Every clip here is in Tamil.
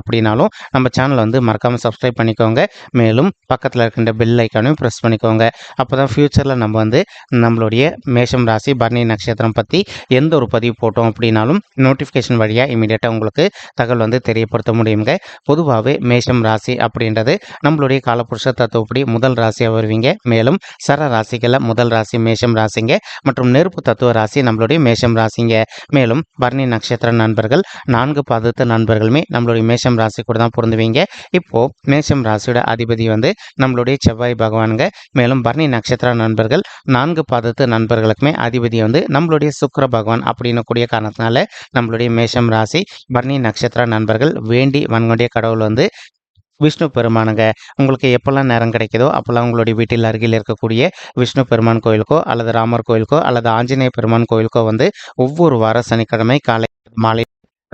அப்படின்னாலும் நம்ம சேனலை வந்து மறக்காமல் சப்ஸ்கிரைப் பண்ணிக்கோங்க. மேலும் பக்கத்தில் இருக்கின்ற பெல் ஐக்கானையும் ப்ரெஸ் பண்ணிக்கோங்க. அப்போ தான் ஃப்யூச்சரில் நம்ம வந்து நம்மளுடைய மேஷம் ராசி பரணி நட்சத்திரம் பற்றி எந்த ஒரு பதிவு போட்டோம் அப்படின்னாலும் நோட்டிஃபிகேஷன் வழியாக இமீடியட்டாக உங்களுக்கு தகவல் வந்து தெரியப்படுத்த முடியுங்க. பொதுவாகவே மேஷம் ராசி அப்படின்றது நம்மளுடைய காலப்புருஷ தத்துவப்படி முதல் ராசியாக வருவீங்க. மேலும் சர ராசிகளில் முதல் ராசி மேஷம் ராசிங்க. மற்றும் நெருப்பு தத்துவ ராசி நம்மளுடைய மேஷம் ராசிங்க. மேலும் பரணி நட்சத்திர நண்பர்கள் நான்கு பாதத்து நண்பர்களுமே நம்மளுடைய மேஷம் ராசி கூட தான் பொருந்துவீங்க. இப்போ மேஷம் ராசியோட அதிபதி வந்து நம்மளுடைய செவ்வாய் பகவானுங்க. மேலும் பரணி நட்சத்திர நண்பர்கள் நான்கு பாதத்து நண்பர்களுக்குமே அதிபதி வந்து நம்மளுடைய சுக்கிர பகவான் அப்படின்னு கூடிய காரணத்தினால நம்மளுடைய மேஷம் ராசி பரணி நட்சத்திர நண்பர்கள் வேண்டி வன்கொண்டிய கடவுள் வந்து விஷ்ணு பெருமானுங்க. உங்களுக்கு எப்போல்லாம் நேரம் கிடைக்குதோ அப்போல்லாம் உங்களுடைய வீட்டில் அருகில் இருக்கக்கூடிய விஷ்ணு பெருமான் கோயிலுக்கோ அல்லது ராமர் கோயிலுக்கோ அல்லது ஆஞ்சநேய பெருமான் கோயிலுக்கோ வந்து ஒவ்வொரு வார சனிக்கிழமை காலை மாலை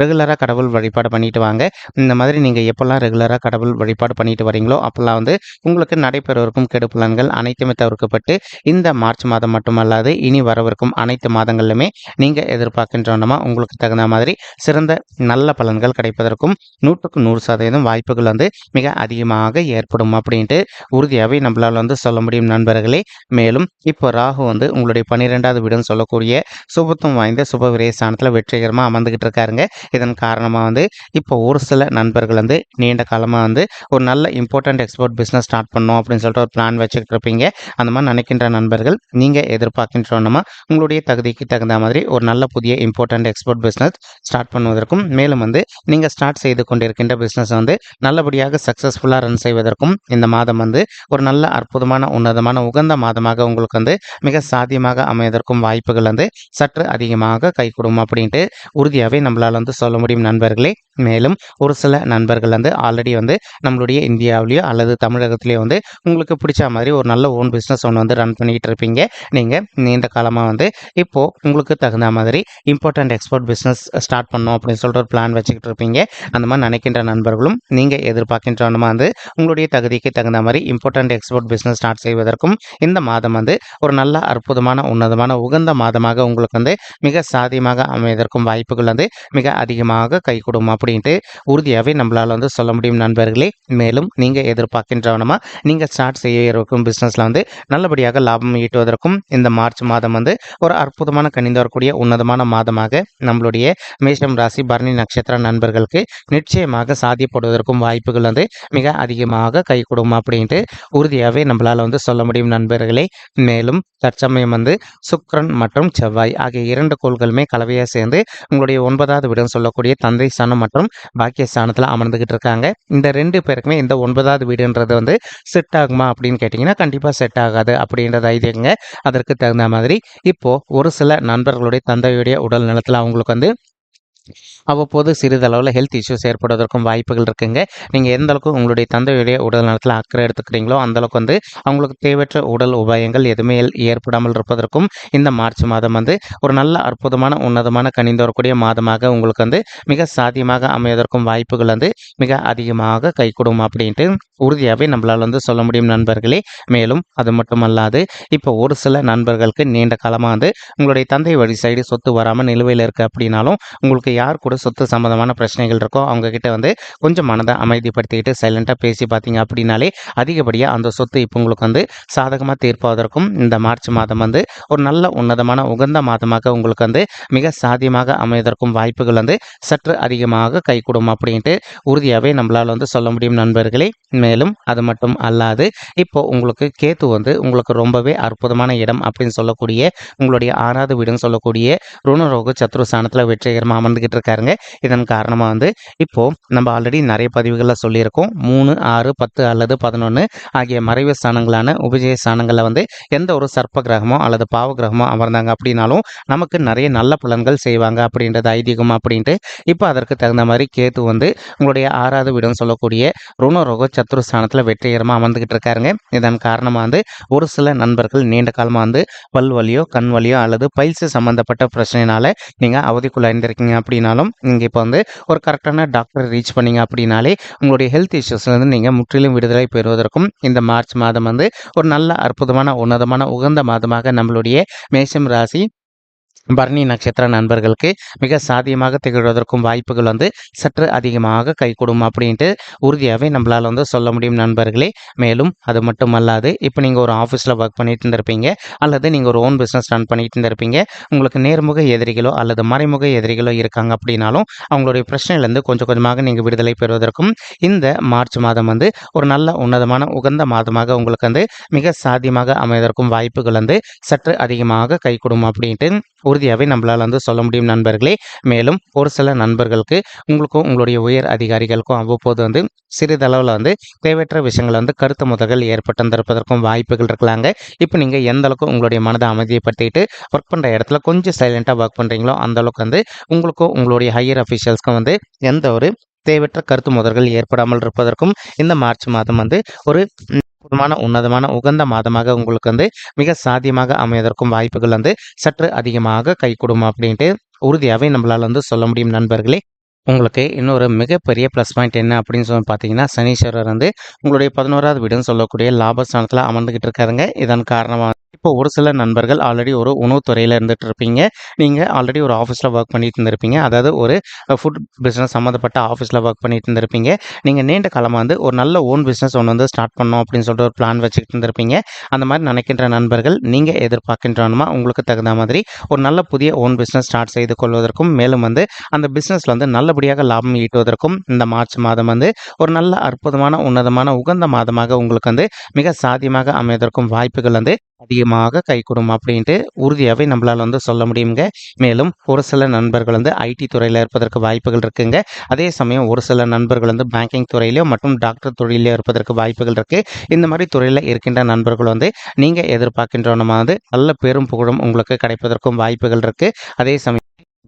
ரெகுலராக கடவுள் வழிபாடு பண்ணிட்டு வாங்க. இந்த மாதிரி நீங்கள் எப்போல்லாம் ரெகுலராக கடவுள் வழிபாடு பண்ணிட்டு வரீங்களோ அப்போல்லாம் வந்து உங்களுக்கு நடைபெறவிருக்கும் கெடுப்புலன்கள் அனைத்துமே தவிர்க்கப்பட்டு இந்த மார்ச் மாதம் மட்டுமல்லாது இனி வரவிருக்கும் அனைத்து மாதங்களிலுமே நீங்கள் எதிர்பார்க்கின்றோன்னா உங்களுக்கு தகுந்த மாதிரி சிறந்த நல்ல பலன்கள் கிடைப்பதற்கும் நூற்றுக்கு நூறு சதவீதம் வாய்ப்புகள் வந்து மிக அதிகமாக ஏற்படும் அப்படின்ட்டு உறுதியாகவே நம்மளால் வந்து சொல்ல முடியும் நண்பர்களே. மேலும் இப்போ ராகு வந்து உங்களுடைய பன்னிரெண்டாவது வீடுன்னு சொல்லக்கூடிய சுபத்துவம் வாய்ந்த சுப விரயஸ்தானத்தில் வெற்றிகரமாக அமர்ந்துக்கிட்டு இருக்காருங்க. இதன் காரணமாக வந்து இப்போ ஒரு சில நண்பர்கள் வந்து நீண்ட காலமாக வந்து ஒரு நல்ல இம்பார்ட்டண்ட் எக்ஸ்போர்ட் பிஸ்னஸ் ஸ்டார்ட் பண்ணோம் அப்படின்னு சொல்லிட்டு ஒரு பிளான் வச்சுக்கிட்டு இருப்பீங்க. அந்த மாதிரி நினைக்கின்ற நண்பர்கள் நீங்கள் எதிர்பார்க்கின்றோன்னா உங்களுடைய தகுதிக்கு தகுந்த மாதிரி ஒரு நல்ல புதிய இம்பார்ட்டண்ட் எக்ஸ்போர்ட் பிஸ்னஸ் ஸ்டார்ட் பண்ணுவதற்கும் மேலும் வந்து நீங்கள் ஸ்டார்ட் செய்து கொண்டிருக்கின்ற பிஸ்னஸ் வந்து நல்லபடியாக சக்ஸஸ்ஃபுல்லாக ரன் செய்வதற்கும் இந்த மாதம் வந்து ஒரு நல்ல அற்புதமான உன்னதமான உகந்த மாதமாக உங்களுக்கு வந்து மிக சாத்தியமாக அமைவதற்கும் வாய்ப்புகள் வந்து சற்று அதிகமாக கைகூடும் அப்படின்ட்டு உறுதியாகவே நம்மளால் வந்து சொல்ல முடியும் நண்பர்களே. மேலும் ஒரு சில நண்பர்கள் வந்து ஆல்ரெடி வந்து நம்மளுடைய இந்தியாவிலேயோ அல்லது தமிழகத்திலேயோ வந்து உங்களுக்கு பிடிச்ச மாதிரி ஒரு நல்ல ஓன் பிஸ்னஸ் ஒன்று வந்து ரன் பண்ணிகிட்டு இருப்பீங்க. நீங்கள் நீண்ட காலமாக வந்து இப்போது உங்களுக்கு தகுந்த மாதிரி இம்பார்ட்டண்ட் எக்ஸ்போர்ட் பிஸ்னஸ் ஸ்டார்ட் பண்ணோம் அப்படின்னு சொல்லிட்டு ஒரு பிளான் வச்சுக்கிட்டு இருப்பீங்க. அந்த மாதிரி நினைக்கின்ற நண்பர்களும் நீங்கள் எதிர்பார்க்கின்றனமா வந்து உங்களுடைய தகுதிக்கு தகுந்த மாதிரி இம்பார்ட்டண்ட் எக்ஸ்போர்ட் பிஸ்னஸ் ஸ்டார்ட் செய்வதற்கும் இந்த மாதம் வந்து ஒரு நல்ல அற்புதமான உன்னதமான உகந்த மாதமாக உங்களுக்கு வந்து மிக சாதியமாக அமைவதற்கும் வாய்ப்புகள் வந்து மிக அதிகமாக கைகூடும் அப்படின்ட்டு உறுதியாகவே நம்மளால் வந்து சொல்ல முடியும் நண்பர்களே. மேலும் நீங்கள் எதிர்பார்க்கின்றவனமாக நீங்கள் ஸ்டார்ட் செய்ய இருக்கும் பிஸ்னஸில் வந்து நல்லபடியாக லாபம் ஈட்டுவதற்கும் இந்த மார்ச் மாதம் வந்து ஒரு அற்புதமான கணிந்து வரக்கூடிய உன்னதமான மாதமாக நம்மளுடைய மேஷம் ராசி பரணி நட்சத்திர நண்பர்களுக்கு நிச்சயமாக சாத்தியப்படுவதற்கும் வாய்ப்புகள் வந்து மிக அதிகமாக கைகூடும் அப்படின்ட்டு உறுதியாகவே நம்மளால் வந்து சொல்ல முடியும் நண்பர்களே. மேலும் தற்சமயம் வந்து சுக்ரன் மற்றும் செவ்வாய் ஆகிய இரண்டு கோள்களுமே கலவையாக சேர்ந்து உங்களுடைய ஒன்பதாவது விடம் சொல்லக்கூடிய தந்தை சனம் மற்றும் பாக்கிய ஸ்தானத்தில் அமர்ந்துகிட்டு இருக்காங்க இந்த ரெண்டு பேருக்குமே இந்த ஒன்பதாவது வீடுன்றது வந்து செட் ஆகுமா அப்படின்னு கேட்டிங்கன்னா கண்டிப்பாக செட் ஆகாது அப்படின்றத ஐதியங்க அதற்கு தகுந்த மாதிரி இப்போது ஒரு சில நண்பர்களுடைய தந்தையுடைய உடல் நலத்தில் அவங்களுக்கு வந்து அவ்வப்போது சிறிதளவில் ஹெல்த் இஷ்யூஸ் ஏற்படுவதற்கும் வாய்ப்புகள் இருக்குங்க. நீங்கள் எந்த அளவுக்கு உங்களுடைய தந்தையுடைய உடல் நலத்தில் அக்கறை எடுத்துக்கிறீங்களோ அந்த அளவுக்கு வந்து அவங்களுக்கு தேவையற்ற உடல் உபாயங்கள் எதுவுமே ஏற்படாமல் இருப்பதற்கும் இந்த மார்ச் மாதம் வந்து ஒரு நல்ல அற்புதமான உன்னதமான கணிந்து வரக்கூடிய மாதமாக உங்களுக்கு வந்து மிக சாத்தியமாக அமைவதற்கும் வாய்ப்புகள் வந்து மிக அதிகமாக கைகூடும் அப்படின்ட்டு உறுதியாகவே நம்மளால் வந்து சொல்ல முடியும் நண்பர்களே. மேலும் அது மட்டுமல்லாது இப்போ ஒரு சில நண்பர்களுக்கு நீண்ட காலமாக வந்து உங்களுடைய தந்தை வழி சைடு சொத்து வராமல் நிலுவையில் இருக்குது அப்படின்னாலும் உங்களுக்கு யார் கூட சொத்து சம்மந்தமான பிரச்சனைகள் இருக்கோ அவங்கக்கிட்ட வந்து கொஞ்சம் மனதை அமைதிப்படுத்திக்கிட்டு சைலண்ட்டாக பேசி பார்த்தீங்க அப்படின்னாலே அதிகப்படியாக அந்த சொத்து இப்போ உங்களுக்கு வந்து சாதகமாக தீர்ப்பதற்கும் இந்த மார்ச் மாதம் வந்து ஒரு நல்ல உன்னதமான உகந்த மாதமாக உங்களுக்கு வந்து மிக சாத்தியமாக அமைவதற்கும் வாய்ப்புகள் வந்து சற்று அதிகமாக கைகூடும் அப்படின்ட்டு உறுதியாகவே நம்மளால் வந்து சொல்ல முடியும் நண்பர்களே. மேலும் அது மட்டும் அல்லாது இப்போ உங்களுக்கு கேத்து வந்து உங்களுக்கு ரொம்பவே அற்புதமான இடம் அப்படின்னு சொல்லக்கூடிய உங்களுடைய ஆறாவது வீடுன்னு சொல்லக்கூடிய ருணரோக சத்ரு ஸ்தானத்தில் வெற்றிகரமாக அமர்ந்து அமர்ந்துகிட்டு இருக்காருங்க இதன் காரணமாக வந்து இப்போது நம்ம ஆல்ரெடி நிறைய பதிவுகளில் சொல்லியிருக்கோம். மூணு ஆறு பத்து அல்லது பதினொன்று ஆகிய மறைவு ஸ்தானங்களான உபஜய ஸ்தானங்களில் வந்து எந்த ஒரு சர்ப்ப கிரகமோ அல்லது பாவ கிரகமோ அமர்ந்தாங்க அப்படின்னாலும் நமக்கு நிறைய நல்ல பலன்கள் செய்வாங்க அப்படின்றது ஐதீகம் அப்படின்ட்டு. இப்போ அதற்கு தகுந்த மாதிரி கேத்து வந்து உங்களுடைய ஆறாவது வீடுன்னு சொல்லக்கூடிய ருணரோக சத்துரு ஸ்தானத்தில் வெற்றிகரமாக அமர்ந்துகிட்டு இருக்காருங்க இதன் காரணமாக வந்து ஒரு சில நண்பர்கள் நீண்ட காலமாக வந்து பல் வலியோ கண் வலியோ அல்லது பயிற்சி சம்மந்தப்பட்ட பிரச்சனையினால நீங்கள் அவதிக்குள்ளாயிருந்திருக்கீங்க அப்படின்னாலும் நீங்கள் இப்போ வந்து ஒரு கரெக்டான டாக்டரை ரீச் பண்ணீங்க அப்படின்னாலே உங்களுடைய ஹெல்த் இஷ்யூஸ்லேருந்து நீங்கள் முற்றிலும் விடுதலை பெறுவதற்கும் இந்த மார்ச் மாதம் வந்து ஒரு நல்ல அற்புதமான உன்னதமான உகந்த மாதமாக நம்மளுடைய மேஷம் ராசி பரணி நட்சத்திர நண்பர்களுக்கு மிக சாதியமாக திகழ்வதற்கும் வாய்ப்புகள் வந்து சற்று அதிகமாக கைகூடும் அப்படின்ட்டு உறுதியாகவே நம்மளால் வந்து சொல்ல முடியும் நண்பர்களே. மேலும் அது மட்டும் அல்லாது இப்போ நீங்கள் ஒரு ஆஃபீஸில் ஒர்க் பண்ணிட்டு இருந்திருப்பீங்க அல்லது நீங்கள் ஒரு ஓன் பிஸ்னஸ் ரன் பண்ணிட்டு இருந்திருப்பீங்க உங்களுக்கு நேர்முக எதிரிகளோ அல்லது மறைமுக எதிரிகளோ இருக்காங்க அப்படின்னாலும் அவங்களுடைய பிரச்சனையிலேருந்து கொஞ்சம் கொஞ்சமாக நீங்கள் விடுதலை பெறுவதற்கும் இந்த மார்ச் மாதம் வந்து ஒரு நல்ல உன்னதமான உகந்த மாதமாக உங்களுக்கு வந்து மிக சாத்தியமாக அமைவதற்கும் வாய்ப்புகள் வந்து சற்று அதிகமாக கைகூடும் அப்படின்ட்டு உறுதியாகவே நம்மளால் வந்து சொல்ல முடியும் நண்பர்களே. மேலும் ஒரு சில நண்பர்களுக்கு உங்களுக்கும் உங்களுடைய உயர் அதிகாரிகளுக்கும் அவ்வப்போது வந்து சிறிதளவில் வந்து தேவையற்ற விஷயங்கள் வந்து கருத்து முதல்கள் ஏற்பட்டிருப்பதற்கும் வாய்ப்புகள் இருக்கலாங்க. இப்போ நீங்கள் எந்த அளவுக்கு உங்களுடைய மனதை அமைதிப்படுத்திட்டு ஒர்க் பண்ணுற இடத்துல கொஞ்சம் சைலண்ட்டாக ஒர்க் பண்ணுறீங்களோ அந்த அளவுக்கு வந்து உங்களுக்கும் உங்களுடைய ஹையர் அஃபீஷியல்ஸ்க்கும் வந்து எந்த ஒரு தேவையற்ற கருத்து முதல்கள் ஏற்படாமல் இருப்பதற்கும் இந்த மார்ச் மாதம் வந்து ஒரு அற்புதமான உன்னதமான உகந்த மாதமாக உங்களுக்கு வந்து மிக சாத்தியமாக அமைவதற்கும் வாய்ப்புகள் வந்து சற்று அதிகமாக கை கொடுக்கும் அப்படின்ட்டு உறுதியாகவே நம்மளால் வந்து சொல்ல முடியும் நண்பர்களே. உங்களுக்கு இன்னொரு மிகப்பெரிய ப்ளஸ் பாயிண்ட் என்ன அப்படின்னு சொல்லி பார்த்தீங்கன்னா சனீஸ்வரர் வந்து உங்களுடைய பதினோராவது வீடுன்னு சொல்லக்கூடிய லாபஸ்தானத்தில் அமர்ந்துக்கிட்டு இருக்காருங்க. இதன் காரணமாக இப்போ ஒரு சில நண்பர்கள் ஆல்ரெடி ஒரு உணவுத்துறையில் இருந்துகிட்டு இருப்பீங்க நீங்கள் ஆல்ரெடி ஒரு ஆஃபீஸில் ஒர்க் பண்ணிட்டு இருந்திருப்பீங்க. அதாவது ஒரு ஃபுட் பிஸ்னஸ் சம்மந்தப்பட்ட ஆஃபீஸில் ஒர்க் பண்ணிட்டு இருந்திருப்பீங்க. நீங்கள் நீண்ட காலமாக வந்து ஒரு நல்ல ஓன் பிஸ்னஸ் ஒன்று வந்து ஸ்டார்ட் பண்ணோம் அப்படின்னு சொல்லிட்டு ஒரு பிளான் வச்சுக்கிட்டு இருந்திருப்பீங்க. அந்த மாதிரி நினைக்கின்ற நண்பர்கள் நீங்கள் எதிர்பார்க்கின்றனமா? உங்களுக்கு தகுந்த மாதிரி ஒரு நல்ல புதிய ஓன் பிஸ்னஸ் ஸ்டார்ட் செய்து கொள்வதற்கும் மேலும் வந்து அந்த பிஸ்னஸில் வந்து நல்லபடியாக லாபம் ஈட்டுவதற்கும் இந்த மார்ச் மாதம் வந்து ஒரு நல்ல அற்புதமான உன்னதமான உகந்த மாதமாக உங்களுக்கு வந்து மிக சாத்தியமாக அமைவதற்கும் வாய்ப்புகள் வந்து அதிகமாக கைகூடும் அப்படின்ட்டு உறுதியாகவே நம்மளால் வந்து சொல்ல முடியுங்க மேலும் ஒரு சில நண்பர்கள் வந்து ஐடி துறையில் இருப்பதற்கு வாய்ப்புகள் இருக்குங்க. அதே சமயம் ஒரு சில நண்பர்கள் வந்து பேங்கிங் துறையிலையோ மற்றும் டாக்டர் தொழிலையோ இருப்பதற்கு வாய்ப்புகள் இருக்குது இந்த மாதிரி துறையில் இருக்கின்ற நண்பர்கள் வந்து நீங்கள் எதிர்பார்க்கின்றவனமா வந்து நல்ல பெரும் புகழும் உங்களுக்கு கிடைப்பதற்கும் வாய்ப்புகள் இருக்குது அதே சமயம்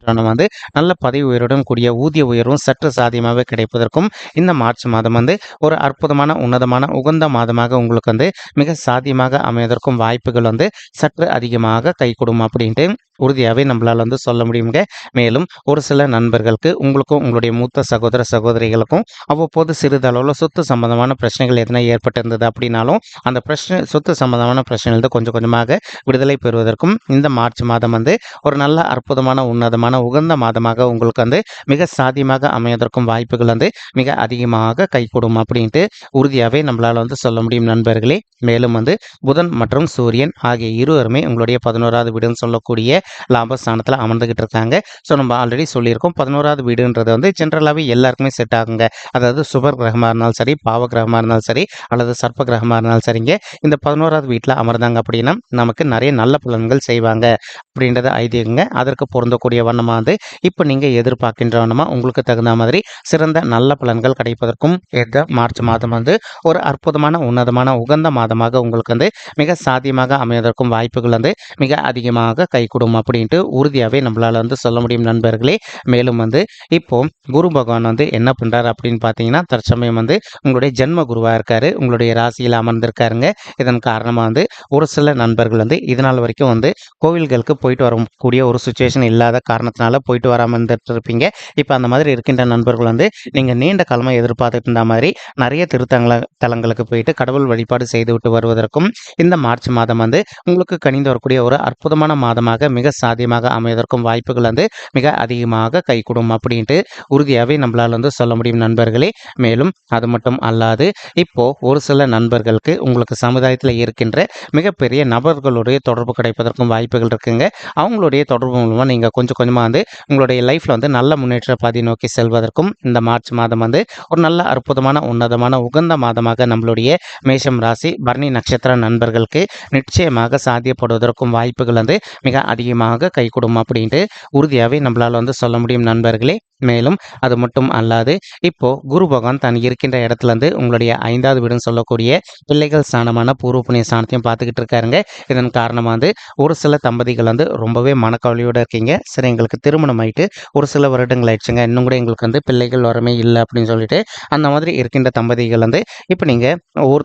நம்ம வந்து நல்ல பதவி உயருடன் கூடிய ஊதிய உயர்வும் சற்று சாதியமாக கிடைப்பதற்கும் இந்த மார்ச் மாதம் வந்து ஒரு அற்புதமான உன்னதமான உகந்த மாதமாக உங்களுக்கு வந்து மிக சாதியமாக அமைவதற்கும் வாய்ப்புகள் வந்து சற்று அதிகமாக கைகூடும் அப்படின்ட்டு உறுதியாகவே நம்மளால் வந்து சொல்ல முடியுங்க மேலும் ஒரு சில நண்பர்களுக்கு உங்களுக்கும் உங்களுடைய மூத்த சகோதர சகோதரிகளுக்கும் அவ்வப்போது சிறிதளவில் சொத்து சம்பந்தமான பிரச்சனைகள் எதனா ஏற்பட்டிருந்தது அப்படின்னாலும் அந்த பிரச்சனை சொத்து சம்பந்தமான பிரச்சனைகள் கொஞ்சம் கொஞ்சமாக விடுதலை பெறுவதற்கும் இந்த மார்ச் மாதம் வந்து ஒரு நல்ல அற்புதமான உன்னதமான உகந்த மாதமாக உங்களுக்கு வந்து மிக சாத்தியமாக அமையதற்கும் வாய்ப்புகள் வந்து மிக அதிகமாக கைகூடும் அப்படின்ட்டு உறுதியாகவே நம்மளால் வந்து சொல்ல முடியும் நண்பர்களே. மேலும் வந்து புதன் மற்றும் சூரியன் ஆகிய இருவருமே உங்களுடைய பதினோராவது வீடுன்னு சொல்லக்கூடிய லாபஸ்தானத்தில் அமர்ந்துகிட்டு இருக்காங்க. ஸோ நம்ம ஆல்ரெடி சொல்லியிருக்கோம் பதினோராவது வீடுன்றது வந்து ஜென்ரலாகவே எல்லாருக்குமே செட் ஆகுங்க. அதாவது சுபர் கிரகமாக இருந்தாலும் சரி பாவ கிரகமாக இருந்தாலும் சரி அல்லது சர்ப்ப கிரகமாக இருந்தாலும் சரிங்க. இந்த பதினோராவது வீட்டில் அமர்ந்தாங்க அப்படின்னா நமக்கு நிறைய நல்ல பலன்கள் செய்வாங்க அப்படின்றத ஐதீகங்க. அதற்கு பொருந்தக்கூடிய காரணமாக வந்து இப்போ நீங்கள் எதிர்பார்க்கின்றவனமா உங்களுக்கு தகுந்த மாதிரி சிறந்த நல்ல பலன்கள் கிடைப்பதற்கும் இந்த மார்ச் மாதம் வந்து ஒரு அற்புதமான உன்னதமான உகந்த மாதமாக உங்களுக்கு வந்து மிக சாத்தியமாக அமைவதற்கும் வாய்ப்புகள் வந்து மிக அதிகமாக கைகூடும் அப்படின்ட்டு உறுதியாகவே நம்மளால் வந்து சொல்ல முடியும் நண்பர்களே. மேலும் வந்து இப்போ குரு பகவான் வந்து என்ன பண்ணுறாரு அப்படின்னு பார்த்தீங்கன்னா தற்சமயம் வந்து உங்களுடைய ஜென்ம குருவாக இருக்காரு. உங்களுடைய ராசியில் அமர்ந்திருக்காருங்க. இதன் காரணமாக வந்து ஒரு சில நண்பர்கள் வந்து இதனால் வரைக்கும் வந்து கோவில்களுக்கு போயிட்டு வரக்கூடிய ஒரு சுச்சுவேஷன் இல்லாத காரணம் காரணத்தினால போயிட்டு வராமல் இருந்துட்டு இருப்பீங்க இப்போ அந்த மாதிரி இருக்கின்ற நண்பர்கள் வந்து நீங்கள் நீண்ட காலமாக எதிர்பார்த்துட்டு இருந்த மாதிரி நிறைய திருத்தங்கள தலங்களுக்கு போயிட்டு கடவுள் வழிபாடு செய்துவிட்டு வருவதற்கும் இந்த மார்ச் மாதம் வந்து உங்களுக்கு கணிந்து வரக்கூடிய ஒரு அற்புதமான மாதமாக மிக சாத்தியமாக அமைவதற்கும் வாய்ப்புகள் வந்து மிக அதிகமாக கைகூடும் அப்படின்ட்டு உறுதியாகவே நம்மளால் வந்து சொல்ல முடியும் நண்பர்களே. மேலும் அது மட்டும் அல்லாது இப்போ ஒரு சில நண்பர்களுக்கு உங்களுக்கு சமுதாயத்தில் இருக்கின்ற மிகப்பெரிய நபர்களுடைய தொடர்பு கிடைப்பதற்கும் வாய்ப்புகள் இருக்குங்க. அவங்களுடைய தொடர்பு மூலமாக நீங்கள் கொஞ்சம் கொஞ்சமாக நிச்சயமாக வந்து உங்களுடைய லைஃப்பில் வந்து நல்ல முன்னேற்ற பாதி நோக்கி செல்வதற்கும் இந்த மார்ச் மாதம் வந்து ஒரு நல்ல அற்புதமான உன்னதமான உகந்த மாதமாக நம்மளுடைய மேஷம் ராசி பர்ணி நட்சத்திர நண்பர்களுக்கு நிச்சயமாக சாத்தியப்படுவதற்கும் வாய்ப்புகள் வந்து மிக அதிகமாக கைகூடும் அப்படின்ட்டு உறுதியாகவே நம்மளால் வந்து சொல்ல முடியும் நண்பர்களே. மேலும் அது மட்டும் அல்லாது இப்போ குரு பகவான் தான் இருக்கின்ற இடத்துல இருந்து உங்களுடைய ஐந்தாவது வீடுன்னு சொல்லக்கூடிய பிள்ளைகள் ஸ்தானமான பூர்வ புண்ணிய ஸ்தானத்தையும் பார்த்துக்கிட்டு இருக்காருங்க. இதன் காரணமாக வந்து ஒரு சில தம்பதிகள் வந்து ரொம்பவே மனக்கவலையோடு இருக்கீங்க. சரி எங்களுக்கு திருமணம் ஆயிட்டு ஒரு சில வருடங்கள் ஆயிடுச்சுங்க. இன்னும் கூட எங்களுக்கு வந்து பிள்ளைகள் வரமே இல்லை அப்படின்னு சொல்லிட்டு அந்த மாதிரி இருக்கின்ற தம்பதிகள் வந்து இப்போ நீங்கள் ஒரு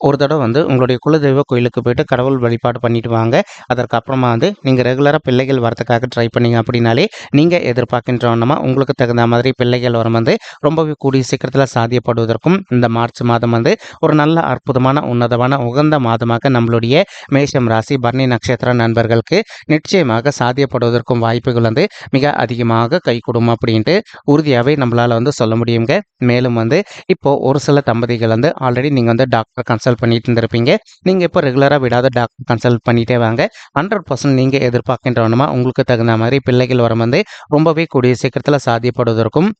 ஒரு தடவை வந்து உங்களுடைய குலதெய்வ கோயிலுக்கு போயிட்டு கடவுள் வழிபாடு பண்ணிட்டு வாங்க. அதற்கப்புறமா வந்து நீங்கள் ரெகுலராக பிள்ளைகள் வரதுக்காக ட்ரை பண்ணீங்க அப்படின்னாலே நீங்கள் எதிர்பார்க்கின்றவனமா உங்களுக்கு தகுந்த மாதிரி பிள்ளைகள் வரும் வந்து ரொம்பவே கூடிய சீக்கிரத்தில் சாத்தியப்படுவதற்கும் இந்த மார்ச் மாதம் வந்து ஒரு நல்ல அற்புதமான உன்னதமான உகந்த மாதமாக நம்மளுடைய மேஷம் ராசி பர்ணி நட்சத்திர நண்பர்களுக்கு நிச்சயமாக சாத்தியப்படுவதற்கும் வாய்ப்புகள் வந்து மிக அதிகமாக கை கொடுக்கும் அப்படின்ட்டு உறுதியாகவே நம்மளால் வந்து சொல்ல முடியுங்க. மேலும் வந்து இப்போது ஒரு சில தம்பதிகள் வந்து ஆல்ரெடி நீங்கள் வந்து டாக்டர் கன்சல்ட் கன்சல்ட் பண்ணிட்டு இருந்திருப்பீங்க. நீங்கள் இப்போ ரெகுலராக விடாத டாக்டர் கன்சல்ட் பண்ணிட்டே வாங்க. ஹண்ட்ரட் பர்சன்ட் நீங்கள் எதிர்பார்க்கின்றவனுமா உங்களுக்கு தகுந்த மாதிரி பிள்ளைகள் வரம் வந்து ரொம்பவே கூடிய சீக்கிரத்தில் சாத்தியப்படுவதற்கும்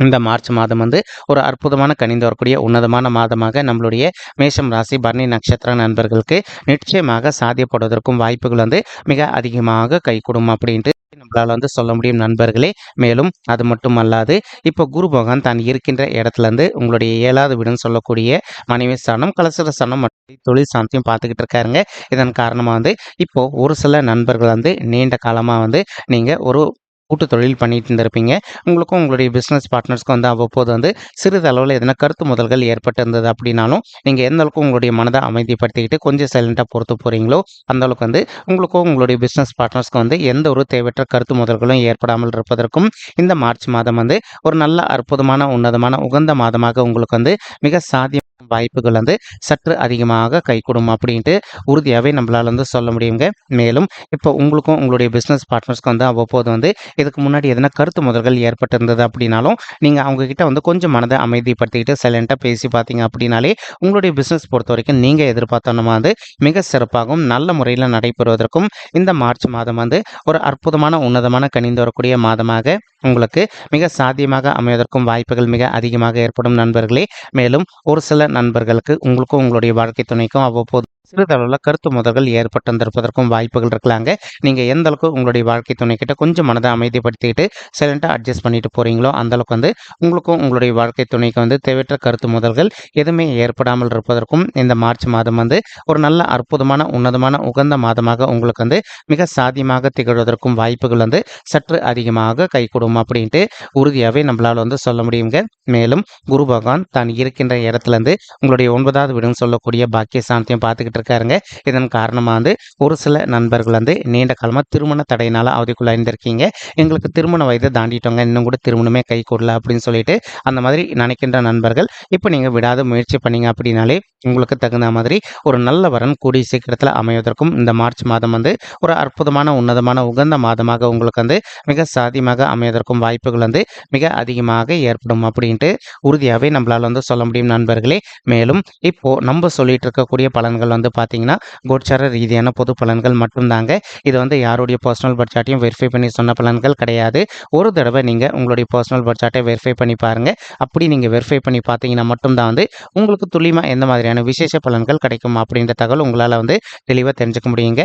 இந்த மார்ச் மாதம் வந்து ஒரு அற்புதமான கனிந்து வரக்கூடிய உன்னதமான மாதமாக நம்மளுடைய மேஷம் ராசி பர்ணி நட்சத்திர நண்பர்களுக்கு நிச்சயமாக சாத்தியப்படுவதற்கும் வாய்ப்புகள் வந்து மிக அதிகமாக கைகூடும் அப்படின்ட்டு நம்மளால் வந்து சொல்ல முடியும் நண்பர்களே. மேலும் அது மட்டும் அல்லாது இப்போ குரு பகவான் தான் இருக்கின்ற இடத்துலேருந்து உங்களுடைய ஏழாவது வீடுன்னு சொல்லக்கூடிய மனைவி ஸ்தானம் கலசர ஸ்தானம் மற்றும் தொழில் சாந்தியும் பார்த்துக்கிட்டு இருக்காருங்க. இதன் காரணமாக வந்து இப்போது ஒரு சில நண்பர்கள் வந்து நீண்ட காலமாக வந்து நீங்கள் ஒரு கூட்டு தொழில் பண்ணிட்டு இருந்திருப்பீங்க. உங்களுக்கும் உங்களுடைய பிஸ்னஸ் பார்ட்னர்ஸ்க்கும் வந்து அவ்வப்போது வந்து சிறிது அளவில் எதனா கருத்து முதல்கள் ஏற்பட்டு இருந்தது அப்படின்னாலும் நீங்கள் எந்த அளவுக்கு உங்களுடைய மனதை அமைதிப்படுத்திக்கிட்டு கொஞ்சம் சைலண்ட்டாக பொறுத்து போகிறீங்களோ அந்த அளவுக்கு வந்து உங்களுக்கும் உங்களுடைய பிஸ்னஸ் பார்ட்னர்ஸ்க்கும் வந்து எந்த ஒரு தேவையற்ற கருத்து முதல்களும் ஏற்படாமல் இருப்பதற்கும் இந்த மார்ச் மாதம் வந்து ஒரு நல்ல அற்புதமான உன்னதமான உகந்த மாதமாக உங்களுக்கு வந்து மிக சாத்தியம் வாய்ப்புகள் வந்து சற்று அதிகமாக கைகூடும் அப்படின்ட்டு உறுதியாகவே நம்மளால் வந்து சொல்ல முடியுங்க. மேலும் இப்போ உங்களுக்கும் உங்களுடைய பிஸ்னஸ் பார்ட்னர்ஸ்க்கு வந்து அவ்வப்போது வந்து இதுக்கு முன்னாடி எதனா கருத்து முதல்கள் ஏற்பட்டிருந்தது அப்படின்னாலும் நீங்கள் அவங்கக்கிட்ட வந்து கொஞ்சம் மனதை அமைதிப்படுத்திக்கிட்டு சைலண்ட்டாக பேசி பார்த்தீங்க அப்படின்னாலே உங்களுடைய பிஸ்னஸ் பொறுத்த வரைக்கும் நீங்கள் எதிர்பார்த்தோன்னா வந்து மிக சிறப்பாகவும் நல்ல முறையில் நடைபெறுவதற்கும் இந்த மார்ச் மாதம் வந்து ஒரு அற்புதமான உன்னதமான கனிந்து வரக்கூடிய மாதமாக உங்களுக்கு மிக சாத்தியமாக அமைவதற்கும் வாய்ப்புகள் மிக அதிகமாக ஏற்படும் நண்பர்களே. மேலும் ஒரு சில நண்பர்களுக்கு உங்களுக்கும் உங்களுடைய வாழ்க்கை துணைக்கும் அவ்வப்போது சிறிதளவில் கருத்து முதல்கள் ஏற்பட்டிருந்திருப்பதற்கும் வாய்ப்புகள் இருக்கலாங்க. நீங்கள் எந்த அளவுக்கு உங்களுடைய வாழ்க்கை துணைக்கிட்ட கொஞ்சம் மனதை அமைதிப்படுத்திட்டு சைலண்ட்டாக அட்ஜஸ்ட் பண்ணிட்டு போகிறீங்களோ அந்தளவுக்கு வந்து உங்களுக்கும் உங்களுடைய வாழ்க்கை துணைக்கு வந்து தேவையற்ற கருத்து முதல்கள் எதுவுமே ஏற்படாமல் இருப்பதற்கும் இந்த மார்ச் மாதம் வந்து ஒரு நல்ல அற்புதமான உன்னதமான உகந்த மாதமாக உங்களுக்கு வந்து மிக சாத்தியமாக திகழ்வதற்கும் வாய்ப்புகள் வந்து சற்று அதிகமாக கை கொடுக்கும் அப்படின்ட்டு உறுதியாகவே நம்மளால் வந்து சொல்ல முடியுங்க. மேலும் குரு பகவான் தான் இருக்கின்ற இடத்துலேருந்து உங்களுடைய ஒன்பதாவது வீடுன்னு சொல்லக்கூடிய பாக்கிய சாந்தியம் பார்த்துக்கிட்டு இருக்காருங்க இதன் காரணமாக வந்து ஒரு சில நண்பர்கள் வந்து நீண்ட காலமாக திருமண தடையினால் அவதிக்குள்ளாயிருந்திருக்கீங்க. எங்களுக்கு திருமண வயதை தாண்டிட்டோங்க. இன்னும் கூட திருமணமே கை கூடல அப்படின்னு சொல்லிட்டு அந்த மாதிரி நினைக்கின்ற நண்பர்கள் இப்போ நீங்கள் விடாத முயற்சி பண்ணீங்க அப்படின்னாலே உங்களுக்கு தகுந்த மாதிரி ஒரு நல்ல வரன் கூடிய சீக்கிரத்தில் அமைவதற்கும் இந்த மார்ச் மாதம் வந்து ஒரு அற்புதமான உன்னதமான உகந்த மாதமாக உங்களுக்கு வந்து மிக சாதியமாக அமைவதற்கும் வாய்ப்புகள் வந்து மிக அதிகமாக ஏற்படும் அப்படின்ட்டு உறுதியாகவே நம்மளால் வந்து சொல்ல முடியும் நண்பர்களே. மேலும் இப்போ நம்ம சொல்லிட்டு இருக்கக்கூடிய பலன்கள் வந்து பார்த்தீங்கன்னா கோட்சார ரீதியான பொது பலன்கள் மட்டும்தாங்க. இது வந்து யாருடைய பர்சனல் பட்ஜெட்டையும் வெரிஃபை பண்ணி சொன்ன பலன்கள் கிடையாது. ஒரு தடவை நீங்கள் உங்களுடைய பர்சனல் பட்ஜெட்டை வெரிஃபை பண்ணி பாருங்கள் அப்படி நீங்கள் வெரிஃபை பண்ணி பார்த்தீங்கன்னா மட்டும்தான் வந்து உங்களுக்கு துல்லியமாக எந்த மாதிரியான விசேஷ பலன்கள் கிடைக்கும் அப்படின்ற தகவல் உங்களால் வந்து தெளிவாக தெரிஞ்சுக்க முடியுங்க.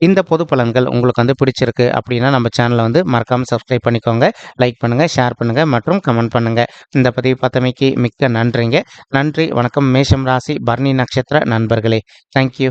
இந்த பொது பலன்கள் உங்களுக்கு வந்து பிடிச்சிருக்கு அப்படின்னா நம்ம சேனலை வந்து மறக்காமல் சப்ஸ்கிரைப் பண்ணிக்கோங்க லைக் பண்ணுங்கள் ஷேர் பண்ணுங்கள் மற்றும் கமெண்ட் பண்ணுங்கள் இந்த பதிவு பார்த்தமைக்கு மிக்க நன்றிங்க. நன்றி வணக்கம். மேஷம் ராசி பர்ணி நட்சத்திர நண்பர்களே. தேங்க்யூ